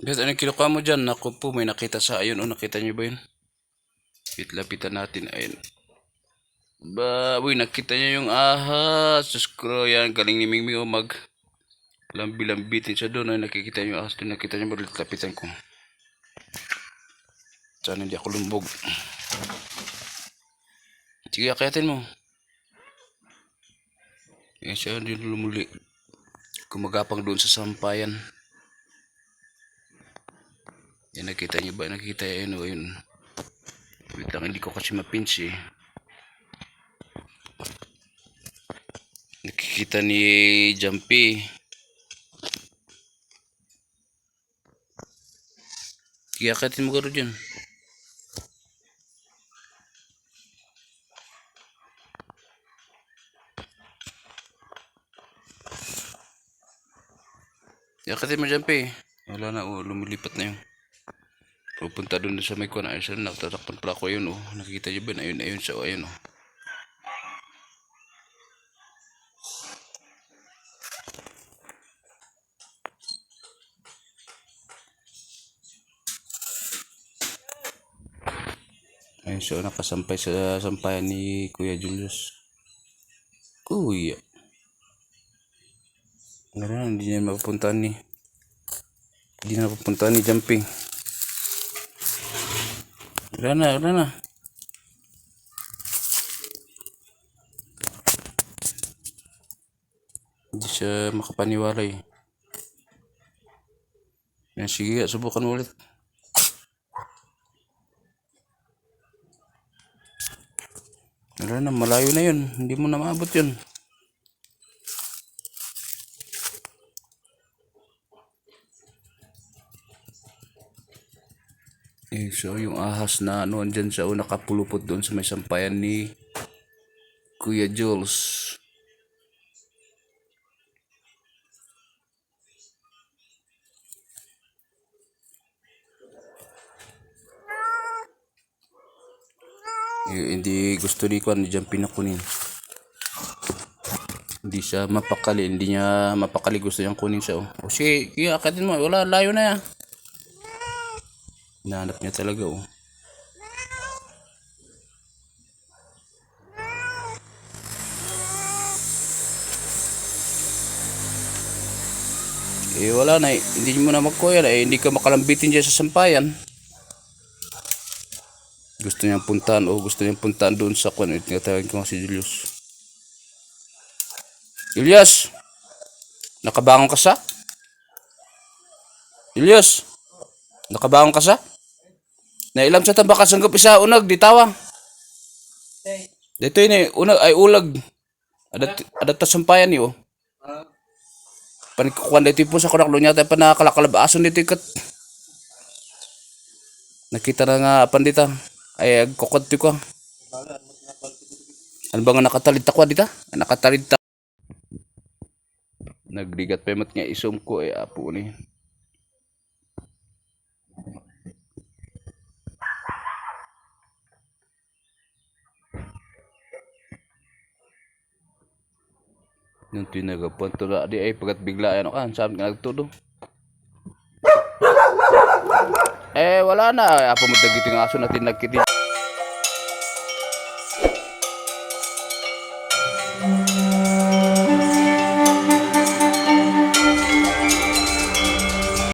Guys, anong kinukuha mo dyan? Naku po, may nakita sa ayun. O, nakita niyo ba yun? Lapitan natin. Ayun. Ba, uy, nakita niya yung ahas. Diyos yan. Galing ni Mingming o mag lambi-lambitin siya doon. Ay, nakikita yung ahas doon. Nakita niyo ba? Lapitan ko. Sana hindi ako lumbog. Sige, akayatin mo. Yan siya, hindi lumuli. Kumagapang doon sa sampayan. Yan, nakita niyo ba? Nakita yun, o yun. Wait lang, hindi ko kasi mapinch eh. Nakikita ni Jumpy. Sige, akatin mo garo dyan. Akatin mo Jumpy. Wala na, oh, lumilipat na yun. Pupunta doon sa may kuwan. Ayun siya, nagtatakpan pala ko yun, oh. Nakikita niyo ba? Ayun, ayun siya, oh, ayun, oh. Ayun siya, oh, nakasampay sa sampayan ni Kuya Julius. Kuya. Ganun, hindi niya mapupuntahan ni. Hindi na mapupuntahan ni Jumping. Wala na. Hindi siya makapaniwala eh. Yan, sige, subukan ulit. Wala malayo na yun. Hindi mo na maabot yun. Eh, so yung ahas na ano andyan siya o nakapulupot doon sa may sampayan ni Kuya Jules. Eh, hindi gusto ni Kwan, diyan pinakunin. Hindi siya mapakali, hindi niya mapakali, gusto niyang kunin siya. Oh, oh sige, kaya akatin mo, wala, layo na yan. Hinahanap niya talaga oh. Eh wala na eh. Hindi mo na magkuya eh. Hindi ka makalambitin dyan sa sampayan. Gusto niyang puntahan o gusto niyang puntahan doon sa kwan. Tinatawagin ko nga si Julius. Julius! Nakabangon ka sa? Julius! Nakabangon ka sa? Nailam sa tabakas ang isa unag, di tawang. Dito yun eh, unag ay ulag. Adat, adat ta sampayan niyo. Panikukuan dito po sa kunaklo niya tayo pa nakakalabason dito ikat. Nakita na nga pandita. Ay agkukot ko. Ano ba nga nakatalid ta ko dita? Nakatalid ta. Nagrigat pa nga isom ko ay apo ni. Nung tinagapunto na di ay pagkat bigla ano ka, saan ka nagtudo? Eh wala na, apa mo dagiting aso natin nagkiti.